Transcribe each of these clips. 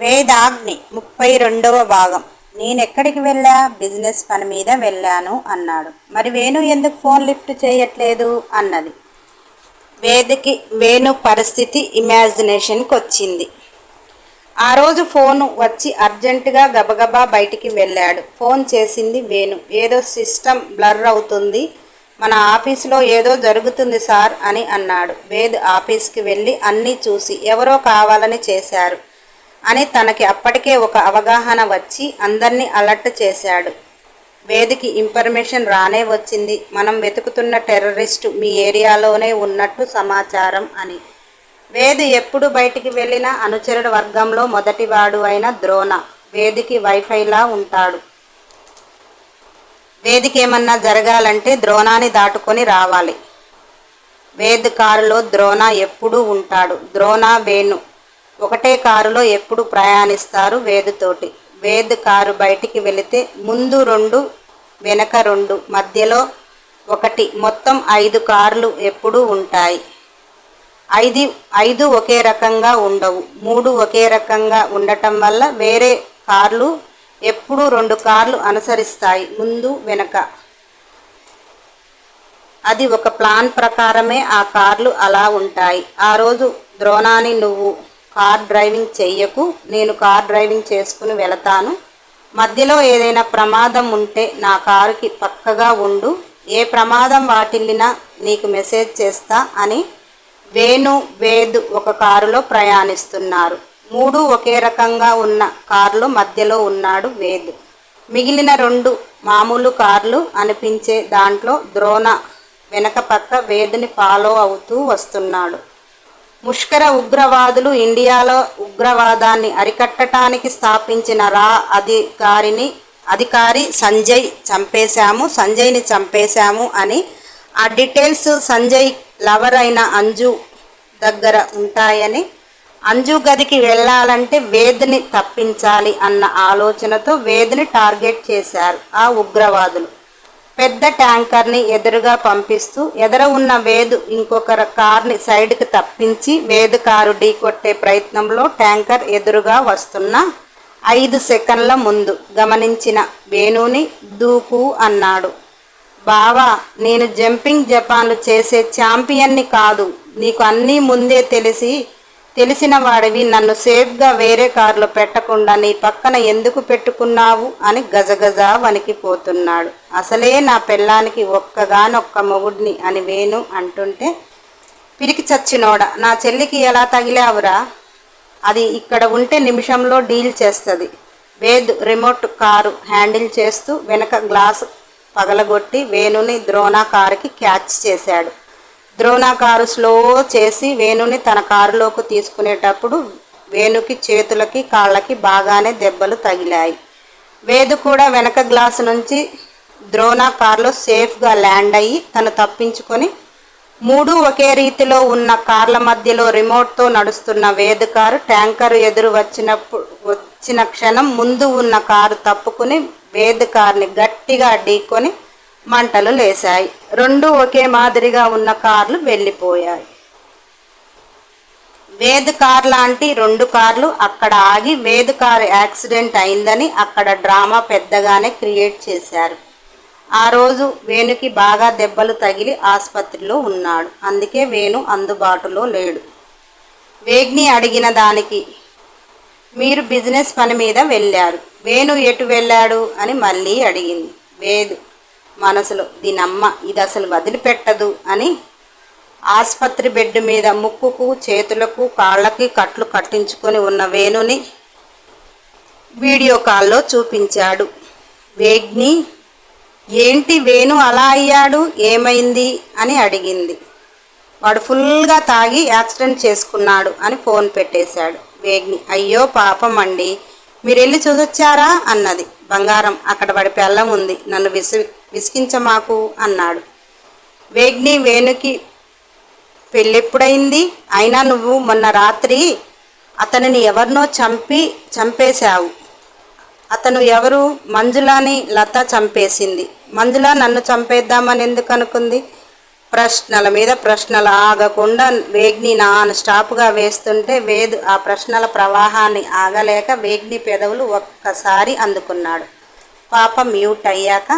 వేదాగ్ని ముప్పై రెండవ భాగం. నేనెక్కడికి వెళ్ళా? బిజినెస్ పని మీద వెళ్ళాను అన్నాడు. మరి వేణు ఎందుకు ఫోన్ లిఫ్ట్ చేయట్లేదు? అన్నది. వేదికి వేణు పరిస్థితి ఇమాజినేషన్కి వచ్చింది. ఆ రోజు ఫోను వచ్చి అర్జెంటుగా గబగబా బయటికి వెళ్ళాడు. ఫోన్ చేసింది వేణు. ఏదో సిస్టమ్ బ్లర్ అవుతుంది. మన ఆఫీసులో ఏదో జరుగుతుంది సార్ అని అన్నాడు. వేద్ ఆఫీస్కి వెళ్ళి అన్నీ చూసి ఎవరో కావాలని చేశారు. అని తనకి అప్పటికే ఒక అవగాహన వచ్చి అందరినీ అలర్ట్ చేశాడు. వేదికి ఇన్ఫర్మేషన్ రానే వచ్చింది. మనం వెతుకుతున్న టెర్రరిస్టు మీ ఏరియాలోనే ఉన్నట్టు సమాచారం అని. వేది ఎప్పుడు బయటికి వెళ్ళినా అనుచరుడు వర్గంలో మొదటివాడు అయిన ద్రోణ వేదికి వైఫైలా ఉంటాడు. వేదికి ఏమన్నా జరగాలంటే ద్రోణాన్ని దాటుకొని రావాలి. వేద్ కారులో ద్రోణ ఎప్పుడూ ఉంటాడు. ద్రోణ వేణు ఒకటే కారులో ఎప్పుడు ప్రయాణిస్తారు? వేదుతోటి. వేద్ కారు బయటికి వెళితే ముందు రెండు వెనక రెండు మధ్యలో ఒకటి. మొత్తం ఐదు కార్లు ఎప్పుడూ ఉంటాయి. ఐదు ఐదు ఒకే రకంగా ఉండవు. మూడు ఒకే రకంగా ఉండటం వల్ల వేరే కార్లు ఎప్పుడూ రెండు కార్లు అనుసరిస్తాయి. ముందు వెనక. అది ఒక ప్లాన్ ప్రకారమే ఆ కార్లు అలా ఉంటాయి. ఆ రోజు ద్రోణాని నువ్వు కార్ డ్రైవింగ్ చెయ్యకు నేను కార్ డ్రైవింగ్ చేసుకుని వెళతాను. మధ్యలో ఏదైనా ప్రమాదం ఉంటే నా కారుకి పక్కగా ఉండు. ఏ ప్రమాదం వాటిల్లినా నీకు మెసేజ్ చేస్తా అని వేణు వేద్ ఒక కారులో ప్రయాణిస్తున్నారు. మూడు ఒకే రకంగా ఉన్న కార్లు మధ్యలో ఉన్నాడు వేద్. మిగిలిన రెండు మామూలు కార్లు అనిపించే దాంట్లో ద్రోణ వెనక పక్క వేదుని ఫాలో అవుతూ వస్తున్నాడు. ముష్కర ఉగ్రవాదులు ఇండియాలో ఉగ్రవాదాన్ని అరికట్టడానికి స్థాపించిన రా అధికారిని అధికారి సంజయ్ చంపేశాము సంజయ్ని చంపేశాము అని. ఆ డీటెయిల్స్ సంజయ్ లవర్ అయిన అంజు దగ్గర ఉంటాయని. అంజు గదికి వెళ్ళాలంటే వేద్ని తప్పించాలి అన్న ఆలోచనతో వేద్ని టార్గెట్ చేశారు ఆ ఉగ్రవాదులు. పెద్ద ట్యాంకర్ని ఎదురుగా పంపిస్తూ ఎదర ఉన్న వేదు ఇంకొకరు కార్ని సైడ్కి తప్పించి వేదు కారు ఢీకొట్టే ప్రయత్నంలో ట్యాంకర్ ఎదురుగా వస్తున్న ఐదు సెకండ్ల ముందు గమనించిన వేణుని దూకు అన్నాడు. బావా నేను జంపింగ్ జపాన్లు చేసే ఛాంపియన్ని కాదు. నీకు అన్నీ ముందే తెలిసి తెలిసిన వాడివి నన్ను సేఫ్గా వేరే కారులో పెట్టకుండా నీ పక్కన ఎందుకు పెట్టుకున్నావు అని గజగజ వణికిపోతున్నాడు. అసలే నా పెళ్ళానికి ఒక్కగానొక్క మొగుడిని అని వేణు అంటుంటే పిరికి చచ్చినోడ నా చెల్లికి ఎలా తగిలావురా? అది ఇక్కడ ఉంటే నిమిషంలో డీల్ చేస్తుంది. వేద్ రిమోట్ కారు హ్యాండిల్ చేస్తూ వెనక గ్లాస్ పగలగొట్టి వేణుని ద్రోణ కారుకి క్యాచ్ చేశాడు. ద్రోణ కారు స్లో చేసి వేణుని తన కారులోకి తీసుకునేటప్పుడు వేణుకి చేతులకి కాళ్ళకి బాగానే దెబ్బలు తగిలాయి. వేదు కూడా వెనక గ్లాస్ నుంచి ద్రోణ కారులో సేఫ్గా ల్యాండ్ అయ్యి తను తప్పించుకొని మూడు ఒకే రీతిలో ఉన్న కార్ల మధ్యలో రిమోట్తో నడుస్తున్న వేదు కారు ట్యాంకర్ ఎదురు వచ్చినప్పుడు వచ్చిన క్షణం ముందు ఉన్న కారు తప్పుకుని వేదు కార్ని గట్టిగా ఢీకొని మంటలు లేశాయి. రెండు ఒకే మాదిరిగా ఉన్న కార్లు వెళ్ళిపోయాయి. వేద్ కార్ లాంటి రెండు కార్లు అక్కడ ఆగి వేద్ కార్ యాక్సిడెంట్ అయిందని అక్కడ డ్రామా పెద్దగానే క్రియేట్ చేశారు. ఆ రోజు వేణుకి బాగా దెబ్బలు తగిలి ఆసుపత్రిలో ఉన్నాడు. అందుకే వేణు అందుబాటులో లేడు. వేగ్ని అడిగిన దానికి మీరు బిజినెస్ పని మీద వెళ్ళారు. వేణు ఎటు వెళ్ళాడు అని మళ్ళీ అడిగింది. వేదు మనసులో దీనమ్మ ఇది అసలు వదిలిపెట్టదు అని ఆసుపత్రి బెడ్ మీద ముక్కుకు చేతులకు కాళ్ళకి కట్లు కట్టించుకొని ఉన్న వేణుని వీడియో కాల్లో చూపించాడు. వేగ్ని ఏంటి వేణు అలా అయ్యాడు? ఏమైంది? అని అడిగింది. వాడు ఫుల్గా తాగి యాక్సిడెంట్ చేసుకున్నాడు అని ఫోన్ పెట్టేశాడు వేగ్ని. అయ్యో పాపం అండి మీరు వెళ్ళి చూసొచ్చారా? అన్నది. బంగారం అక్కడ వాడి పెళ్ళం ఉంది. నన్ను విసి విసిగించమాకు అన్నాడు. వేగ్ని వేణుకి పెళ్ళెప్పుడైంది? అయినా నువ్వు మొన్న రాత్రి అతనిని ఎవరినో చంపి చంపేశావు. అతను ఎవరు? మంజులాని లత చంపేసింది. మంజుల నన్ను చంపేద్దామని ఎందుకు అనుకుంది? ప్రశ్నల మీద ప్రశ్నలు ఆగకుండా వేగ్ని నాన్ స్టాప్గా వేస్తుంటే వేదు ఆ ప్రశ్నల ప్రవాహాన్ని ఆగలేక వేగ్ని పెదవులు ఒక్కసారి అందుకున్నాడు. పాప మ్యూట్ అయ్యాక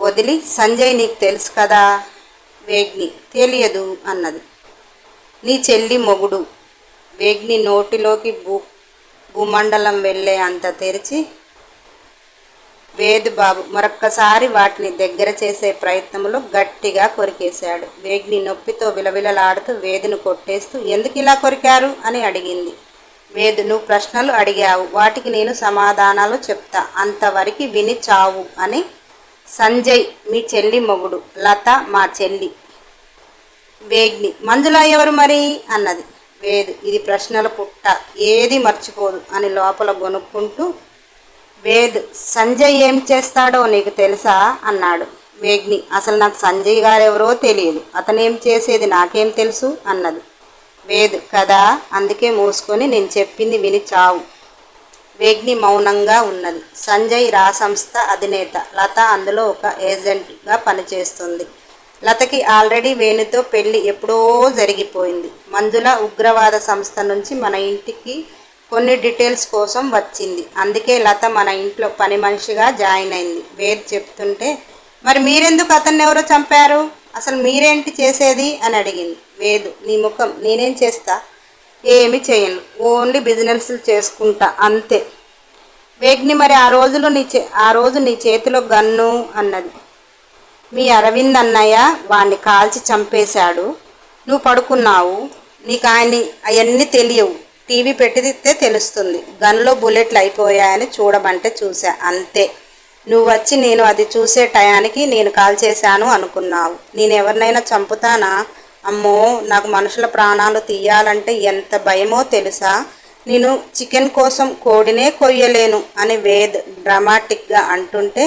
వదిలి సంజయ్ నీకు తెలుసు కదా వేగ్ని తెలియదు అన్నది. నీ చెల్లి మొగుడు వేగ్ని నోటిలోకి భూ భూమండలం వెళ్ళే అంత తెరిచి వేదు బాబు మరొక్కసారి వాటిని దగ్గర చేసే ప్రయత్నంలో గట్టిగా కొరికేశాడు. వేగ్ని నొప్పితో విలవిలలాడుతూ వేదును కొట్టేస్తూ ఎందుకు ఇలా కొరికారు? అని అడిగింది. వేదు నువ్వు ప్రశ్నలు అడిగావు. వాటికి నేను సమాధానాలు చెప్తా. అంతవరకు విని చావు అని సంజయ్ మీ చెల్లి మొగుడు. లత మా చెల్లి. వేగ్ని. మంజుల ఎవరు మరి? అన్నది. వేదు. ఇది ప్రశ్నల పుట్ట. ఏది మర్చిపోదు అని లోపల గొనుక్కుంటూ వేద్ సంజయ్ ఏం చేస్తాడో నీకు తెలుసా? అన్నాడు. వేగ్ని. అసలు నాకు సంజయ్ గారు ఎవరో తెలియదు. అతనేం చేసేది నాకేం తెలుసు? అన్నది. వేద్. కదా? అందుకే మూసుకొని నేను చెప్పింది విని చావు. వేగ్ని మౌనంగా ఉన్నది. సంజయ్ రా సంస్థ అధినేత. లత అందులో ఒక ఏజెంట్గా పనిచేస్తుంది. లతకి ఆల్రెడీ వేణుతో పెళ్ళి ఎప్పుడో జరిగిపోయింది. మంజుల ఉగ్రవాద సంస్థ నుంచి మన ఇంటికి కొన్ని డీటెయిల్స్ కోసం వచ్చింది. అందుకే లత మన ఇంట్లో పని మనిషిగా జాయిన్ అయింది. వేద్ చెప్తుంటే మరి మీరెందుకు అతన్ని ఎవరో చంపారు? అసలు మీరేంటి చేసేది? అని అడిగింది. వేదు నీ ముఖం నేనేం చేస్తా? ఏమి చేయను. ఓన్లీ బిజినెస్ చేసుకుంటా అంతే. వేగ్ని మరి ఆ రోజులో నీ చే ఆ రోజు నీ చేతిలో గన్ను అన్నది. మీ అరవింద్ అన్నయ్య వాణ్ణి కాల్చి చంపేశాడు. నువ్వు పడుకున్నావు. నీకు ఆయన అవన్నీ తెలియవు. టీవీ పెట్టితే తెలుస్తుంది. గన్లో బుల్లెట్లు అయిపోయాయని చూడమంటే చూసా అంతే. నువ్వు వచ్చి నేను అది చూసే టయానికి నేను కాల్ చేశాను అనుకున్నావు. నేను ఎవరినైనా చంపుతానా? అమ్మో నాకు మనుషుల ప్రాణాలు తీయాలంటే ఎంత భయమో తెలుసా? నేను చికెన్ కోసం కోడినే కొయ్యలేను అని వేద్ డ్రామాటిక్గా అంటుంటే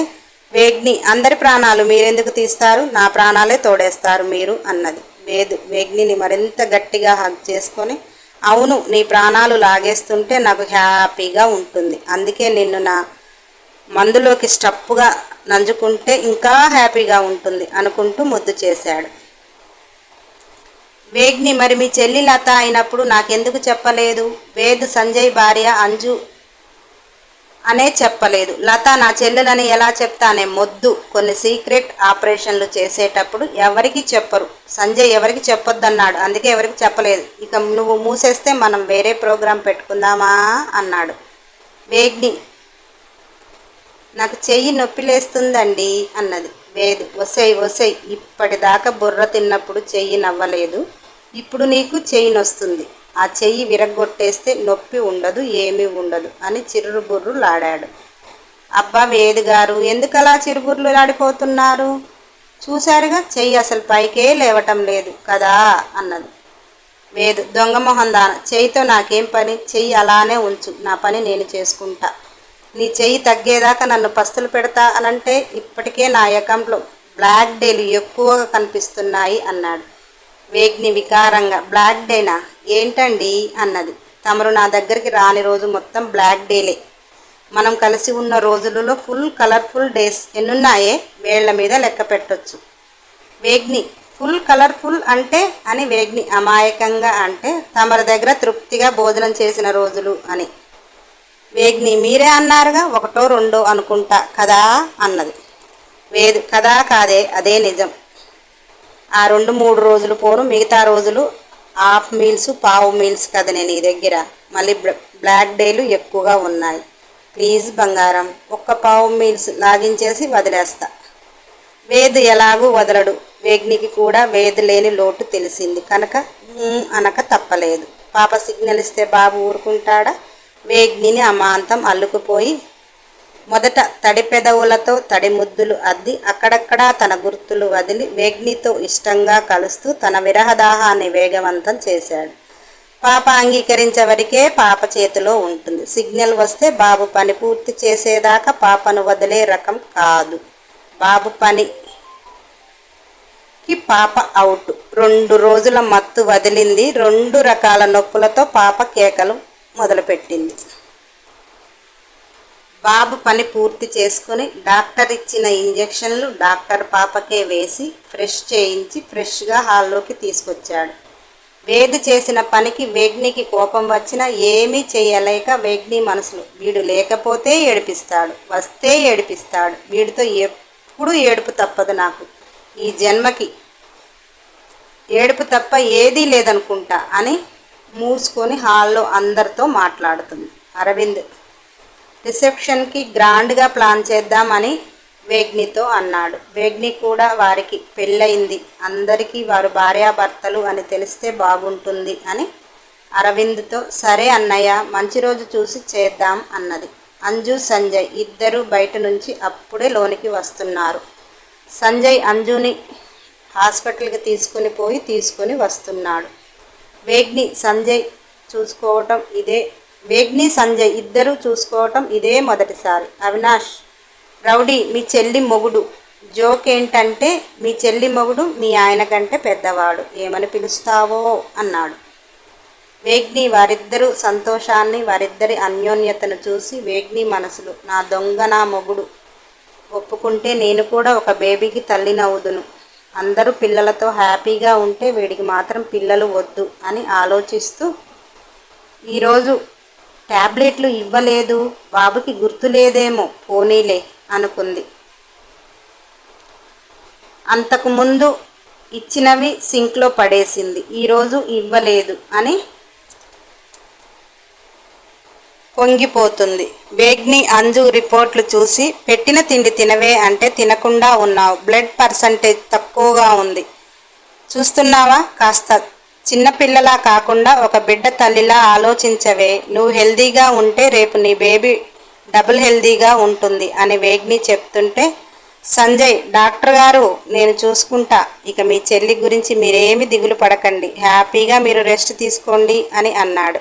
వేగ్ని అందరి ప్రాణాలు మీరెందుకు తీస్తారు? నా ప్రాణాలే తోడేస్తారు మీరు అన్నది. వేద్ వేగ్నిని మరింత గట్టిగా హగ్ చేసుకొని అవును నీ ప్రాణాలు లాగేస్తుంటే నాకు హ్యాపీగా ఉంటుంది. అందుకే నిన్ను నా మందులోకి స్టప్పుగా నంజుకుంటే ఇంకా హ్యాపీగా ఉంటుంది అనుకుంటూ ముద్దు చేశాడు. వేగ్ని మరి మీ చెల్లి లత అయినప్పుడు నాకెందుకు చెప్పలేదు? వేద్ సంజయ్ భార్య అంజు అనే చెప్పలేదు. లత నా చెల్లెలని ఎలా చెప్తానే? మొద్దు. కొన్ని సీక్రెట్ ఆపరేషన్లు చేసేటప్పుడు ఎవరికి చెప్పరు. సంజయ్ ఎవరికి చెప్పొద్దన్నాడు. అందుకే ఎవరికి చెప్పలేదు. ఇక నువ్వు మూసేస్తే మనం వేరే ప్రోగ్రాం పెట్టుకుందామా? అన్నాడు. వేగ్ని నాకు చెయ్యి నొప్పి లేస్తుందండి అన్నది. వేదు వసై వసై ఇప్పటిదాకా బుర్ర తిన్నప్పుడు చెయ్యి నవ్వలేదు. ఇప్పుడు నీకు చెయ్యి నొస్తుంది. ఆ చెయ్యి విరగ్గొట్టేస్తే నొప్పి ఉండదు ఏమీ ఉండదు అని చిరుబుర్రులాడాడు అబ్బా వేదు గారు ఎందుకలా చిరుబుర్లు లాడిపోతున్నారు? చూశారుగా చెయ్యి అసలు పైకే లేవటం లేదు కదా అన్నది. వేదు దొంగ మొహం దాన చెయ్యితో నాకేం పని? చెయ్యి అలానే ఉంచు నా పని నేను చేసుకుంటా. నీ చెయ్యి తగ్గేదాకా నన్ను పస్తులు పెడతా అనంటే ఇప్పటికే నా అకౌంట్లో బ్లాక్ డేలు ఎక్కువగా కనిపిస్తున్నాయి అన్నాడు. వేగ్ని వికారంగా బ్లాక్ డేనా? ఏంటండి? అన్నది. తమరు నా దగ్గరికి రాని రోజు మొత్తం బ్లాక్ డేలే. మనం కలిసి ఉన్న రోజులలో ఫుల్ కలర్ఫుల్ డేస్ ఎన్నున్నాయే? వేళ్ళ మీద లెక్క పెట్టొచ్చు. వేగ్ని. ఫుల్ కలర్ఫుల్ అంటే అని వేగ్ని అమాయకంగా అంటే తమరి దగ్గర తృప్తిగా భోజనం చేసిన రోజులు అని. వేగ్ని మీరే అన్నారుగా? ఒకటో రెండో అనుకుంటా. కదా? అన్నది. వేదు కదా కాదే? అదే నిజం. ఆ రెండు మూడు రోజులు పోను మిగతా రోజులు హాఫ్ మీల్స్ పావు మీల్స్ కదా నేను ఈ దగ్గర. మళ్ళీ బ్లాక్ డేలు ఎక్కువగా ఉన్నాయి. ప్లీజ్ బంగారం ఒక్క పావు మీల్స్ లాగించేసి వదిలేస్తా. వేద్ ఎలాగూ వదలడు. వేగ్నికి కూడా వేద్ లేని లోటు తెలిసింది. కనుక అనక తప్పలేదు. పాప సిగ్నల్ ఇస్తే బాబు ఊరుకుంటాడా? వేగ్నిని అమాంతం అల్లుకుపోయి మొదట తడిపెదవులతో తడిముద్దులు తడి ముద్దులు అద్ది అక్కడక్కడా తన గుర్తులు వదిలి వేగ్నితో ఇష్టంగా కలుస్తూ తన విరహదాహాన్ని వేగవంతం చేశాడు. పాప అంగీకరించే వరకే పాప చేతిలో ఉంటుంది. సిగ్నల్ వస్తే బాబు పని పూర్తి చేసేదాకా పాపను వదిలే రకం కాదు. బాబు పనికి పాప అవుట్ రెండు రోజుల మత్తు వదిలింది. రెండు రకాల నొప్పులతో పాప కేకలు మొదలుపెట్టింది. బాబు పని పూర్తి చేసుకుని డాక్టర్ ఇచ్చిన ఇంజెక్షన్లు డాక్టర్ పాపకే వేసి ఫ్రెష్ చేయించి ఫ్రెష్గా హాల్లోకి తీసుకొచ్చాడు. వేది చేసిన పనికి వేగ్నికి కోపం వచ్చినా ఏమీ చేయలేక వేగ్ని మనసులు వీడు లేకపోతే ఏడిపిస్తాడు వస్తే ఏడిపిస్తాడు వీడితో ఎప్పుడు ఏడుపు తప్పదు నాకు. ఈ జన్మకి ఏడుపు తప్ప ఏదీ లేదనుకుంటా అని మూసుకొని హాల్లో అందరితో మాట్లాడుతుంది. అరవింద్ రిసెప్షన్కి గ్రాండ్గా ప్లాన్ చేద్దామని వేగ్నితో అన్నాడు. వేగ్ని కూడా వారికి పెళ్ళయింది. అందరికీ వారు భార్యాభర్తలు అని తెలిస్తే బాగుంటుంది అని అరవింద్తో సరే అన్నయ్య మంచి రోజు చూసి చేద్దాం అన్నది. అంజు సంజయ్ ఇద్దరు బయట నుంచి అప్పుడే లోనికి వస్తున్నారు. సంజయ్ అంజుని హాస్పిటల్కి తీసుకుని పోయి తీసుకొని వస్తున్నాడు. వేగ్ని సంజయ్ చూసుకోవటం ఇదే వేగ్ని సంజయ్ ఇద్దరూ చూసుకోవటం ఇదే మొదటిసారి. అవినాష్ రౌడీ మీ చెల్లి మొగుడు. జోక్ ఏంటంటే మీ చెల్లి మొగుడు మీ ఆయన కంటే పెద్దవాడు. ఏమని పిలుస్తావో? అన్నాడు. వేగ్ని వారిద్దరూ సంతోషాన్ని వారిద్దరి అన్యోన్యతను చూసి వేగ్ని మనసులు నా దొంగ నా మొగుడు. ఒప్పుకుంటే నేను కూడా ఒక బేబీకి తల్లినవుదును అందరూ పిల్లలతో హ్యాపీగా ఉంటే వీడికి మాత్రం పిల్లలు వద్దు అని ఆలోచిస్తూ ఈరోజు ట్యాబ్లెట్లు ఇవ్వలేదు. బాబుకి గుర్తులేదేమో. పోనీలే అనుకుంది. అంతకుముందు ఇచ్చినవి సింక్లో పడేసింది. ఈరోజు ఇవ్వలేదు అని పొంగిపోతుంది. వేగ్ని అంజు రిపోర్ట్లు చూసి పెట్టిన తిండి తినవే అంటే తినకుండా ఉన్నావు. బ్లడ్ పర్సంటేజ్ తక్కువగా ఉంది. చూస్తున్నావా కాస్త చిన్నపిల్లలా కాకుండా ఒక బిడ్డ తల్లిలా ఆలోచించవే. నువ్వు హెల్దీగా ఉంటే రేపు నీ బేబీ డబుల్ హెల్దీగా ఉంటుంది అని వేగ్ని చెప్తుంటే సంజయ్ డాక్టర్ గారు నేను చూసుకుంటా. ఇక మీ చెల్లి గురించి మీరేమి దిగులు పడకండి. హ్యాపీగా మీరు రెస్ట్ తీసుకోండి అని అన్నాడు.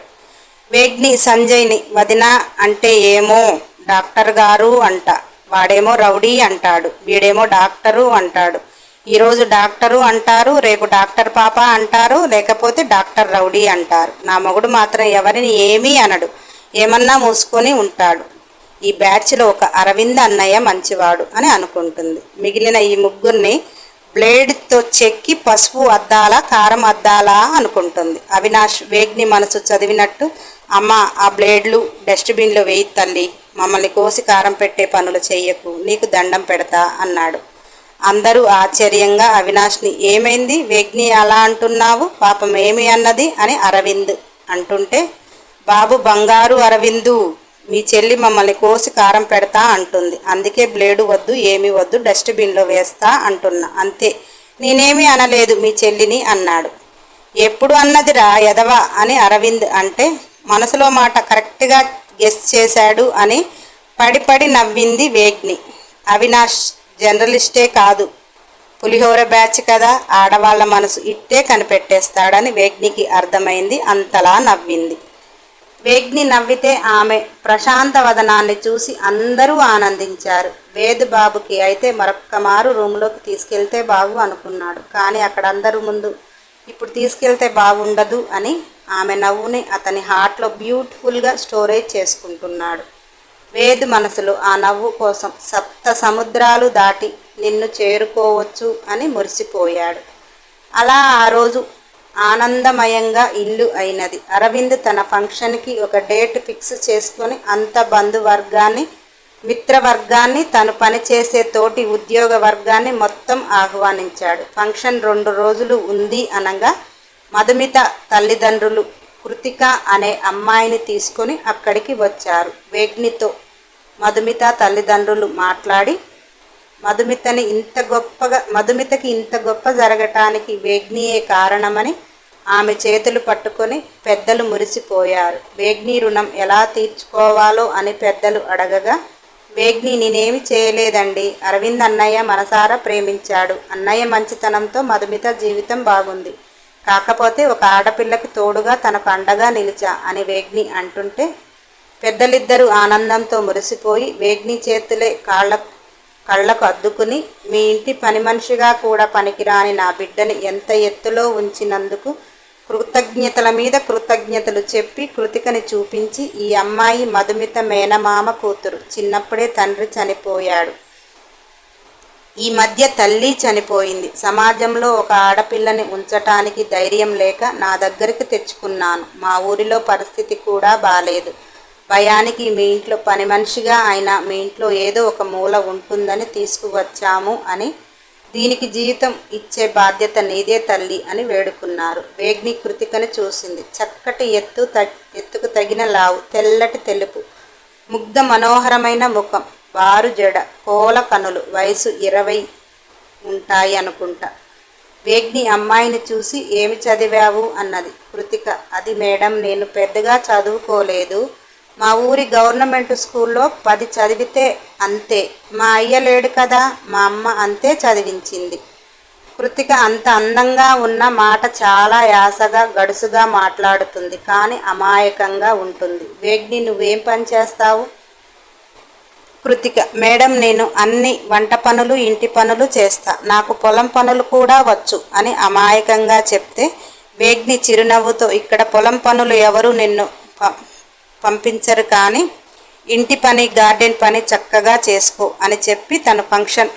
వేగ్ని సంజయ్ని వదిన అంటే ఏమో? డాక్టర్ గారు అంట. వాడేమో రౌడీ అంటాడు. వీడేమో డాక్టరు అంటాడు. ఈరోజు డాక్టరు అంటారు రేపు డాక్టర్ పాప అంటారు లేకపోతే డాక్టర్ రౌడీ అంటారు. నా మొగుడు మాత్రం ఎవరిని ఏమీ అనడు ఏమన్నా మూసుకొని ఉంటాడు. ఈ బ్యాచ్లో ఒక అరవింద్ అన్నయ్య మంచివాడు అని అనుకుంటుంది. మిగిలిన ఈ ముగ్గురిని బ్లేడ్తో చెక్కి పసుపు అద్దాలా కారం అద్దాలా అనుకుంటుంది. అవినాష్ వేగ్ని మనసు చదివినట్టు అమ్మ ఆ బ్లేడ్లు డస్ట్బిన్లో వేయి తల్లి మమ్మల్ని కోసి కారం పెట్టే పనులు చెయ్యకు నీకు దండం పెడతా అన్నాడు. అందరూ ఆశ్చర్యంగా అవినాష్ని ఏమైంది? వేగ్ని అలా అంటున్నావు? పాపం ఏమి అన్నది? అని అరవింద్ అంటుంటే బాబు బంగారు అరవిందు మీ చెల్లి మమ్మల్ని కోసి కారం పెడతా అంటుంది. అందుకే బ్లేడు వద్దు ఏమి వద్దు డస్ట్బిన్లో వేస్తా అంటున్నా. అంతే నేనేమి అనలేదు మీ చెల్లిని అన్నాడు. ఎప్పుడు అన్నదిరా ఎదవా అని అరవింద్ అంటే మనసులో మాట కరెక్ట్గా గెస్ చేశాడు అని పడిపడి నవ్వింది వేగ్ని. అవినాష్ జర్నలిస్టే కాదు. పులిహోర బ్యాచ్ కదా ఆడవాళ్ళ మనసు ఇట్టే కనిపెట్టేస్తాడని వేగ్నికి అర్థమైంది అంతలా నవ్వింది. వేగ్ని నవ్వితే ఆమె ప్రశాంత వదనాన్ని చూసి అందరూ ఆనందించారు. వేద్ బాబుకి అయితే మరొక్క మారు రూమ్లోకి తీసుకెళ్తే బాగు అనుకున్నాడు. కానీ అక్కడ అందరూ ముందు ఇప్పుడు తీసుకెళ్తే బాగుండదు అని ఆమె నవ్వుని అతని హార్ట్లో బ్యూటిఫుల్గా స్టోరేజ్ చేసుకుంటున్నాడు. వేద్ మనసులో ఆ నవ్వు కోసం సప్త సముద్రాలు దాటి నిన్ను చేరుకోవచ్చు అని మురిసిపోయాడు. అలా ఆ రోజు ఆనందమయంగా ఇల్లు అయినది. అరవింద్ తన ఫంక్షన్కి ఒక డేట్ ఫిక్స్ చేసుకొని అంత బంధువర్గాన్ని మిత్రవర్గాన్ని తను పనిచేసే తోటి ఉద్యోగ వర్గాన్ని మొత్తం ఆహ్వానించాడు. ఫంక్షన్ రెండు రోజులు ఉంది అనగా మధుమిత తల్లిదండ్రులు కృతిక అనే అమ్మాయిని తీసుకొని అక్కడికి వచ్చారు. వేగ్నితో మధుమిత తల్లిదండ్రులు మాట్లాడి మధుమితని ఇంత గొప్పగా మధుమితకి ఇంత గొప్ప జరగటానికి వేగ్నియే కారణమని ఆమె చేతులు పట్టుకొని పెద్దలు మురిసిపోయారు. వేగ్ని రుణం ఎలా తీర్చుకోవాలో అని పెద్దలు అడగగా వేగ్ని నేనేమి చేయలేదండి. అరవింద్ అన్నయ్య మనసారా ప్రేమించాడు. అన్నయ్య మంచితనంతో మధుమిత జీవితం బాగుంది. కాకపోతే ఒక ఆడపిల్లకి తోడుగా తనకు అండగా నిలిచా అని వేగ్ని అంటుంటే పెద్దలిద్దరూ ఆనందంతో మురిసిపోయి వేగ్ని చేతులే కాళ్ళ కళ్ళకు అద్దుకుని మీ ఇంటి పని మనిషిగా కూడా పనికిరాని నా బిడ్డని ఎంత ఎత్తులో ఉంచినందుకు కృతజ్ఞతల మీద కృతజ్ఞతలు చెప్పి కృతికని చూపించి ఈ అమ్మాయి మధుమిత మేనమామ కూతురు. చిన్నప్పుడే తండ్రి చనిపోయాడు. ఈ మధ్య తల్లి చనిపోయింది. సమాజంలో ఒక ఆడపిల్లని ఉంచటానికి ధైర్యం లేక నా దగ్గరికి తెచ్చుకున్నాను. మా ఊరిలో పరిస్థితి కూడా బాలేదు. భయానికి మీ ఇంట్లో పని మనిషిగా అయినా మీ ఇంట్లో ఏదో ఒక మూల ఉంటుందని తీసుకువచ్చాము అని దీనికి జీవితం ఇచ్చే బాధ్యత నీదే తల్లి అని వేడుకున్నారు. వేగ్ని కృతికని చూసింది. చక్కటి ఎత్తు ఎత్తుకు తగిన లావు తెల్లటి తెలుపు ముగ్ధ మనోహరమైన ముఖం. వారు జడ కోల కనులు వయసు ఇరవై ఉంటాయి అనుకుంటా. వేగ్ని అమ్మాయిని చూసి ఏమి చదివావు? అన్నది. కృతిక అది మేడం నేను పెద్దగా చదువుకోలేదు. మా ఊరి గవర్నమెంట్ స్కూల్లో పది చదివితే అంతే. మా అయ్య లేడు కదా మా అమ్మ అంతే చదివించింది. కృతిక అంత అందంగా ఉన్న మాట చాలా యాసగా గడుసుగా మాట్లాడుతుంది కానీ అమాయకంగా ఉంటుంది. వేగ్ని నువ్వేం పని చేస్తావు? కృతిక మేడం నేను అన్ని వంట పనులు ఇంటి పనులు చేస్తా. నాకు పొలం పనులు కూడా వచ్చు అని అమాయకంగా చెప్తే వేగ్ని చిరునవ్వుతో ఇక్కడ పొలం పనులు ఎవరు నిన్ను పంపించరు కానీ ఇంటి పని గార్డెన్ పని చక్కగా చేసుకో అని చెప్పి తన ఫంక్షన్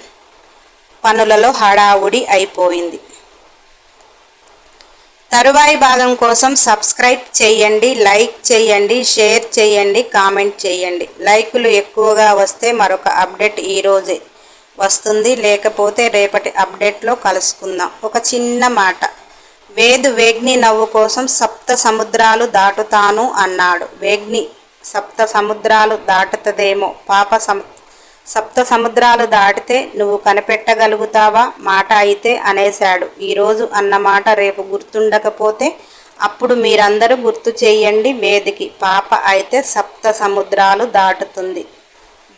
పనులలో హడావుడి అయిపోయింది. తరువాయి భాగం కోసం సబ్స్క్రైబ్ చేయండి లైక్ చేయండి షేర్ చేయండి కామెంట్ చేయండి. లైకులు ఎక్కువగా వస్తే మరొక అప్డేట్ ఈరోజే వస్తుంది. లేకపోతే రేపటి అప్డేట్లో కలుసుకుందాం. ఒక చిన్న మాట. వేదు వేగ్ని నవ్వు కోసం సప్త సముద్రాలు దాటుతాను అన్నాడు. వేగ్ని సప్త సముద్రాలు దాటుతుందేమో. పాప సం సప్త సముద్రాలు దాటితే నువ్వు కనిపెట్టగలుగుతావా? మాట అయితే అనేశాడు. ఈరోజు అన్న మాట రేపు గుర్తుండకపోతే అప్పుడు మీరందరూ గుర్తు చేయండి వేదికి. పాప అయితే సప్త సముద్రాలు దాటుతుంది.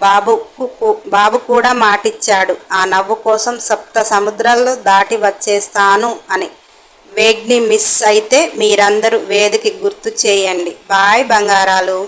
బాబుకు బాబు కూడా మాటిచ్చాడు. ఆ నవ్వు కోసం సప్త సముద్రాలు దాటి వచ్చేస్తాను అని. వేగ్ని మిస్ అయితే మీరందరూ వేదికి గుర్తు చేయండి. బాయ్ బంగారాలు.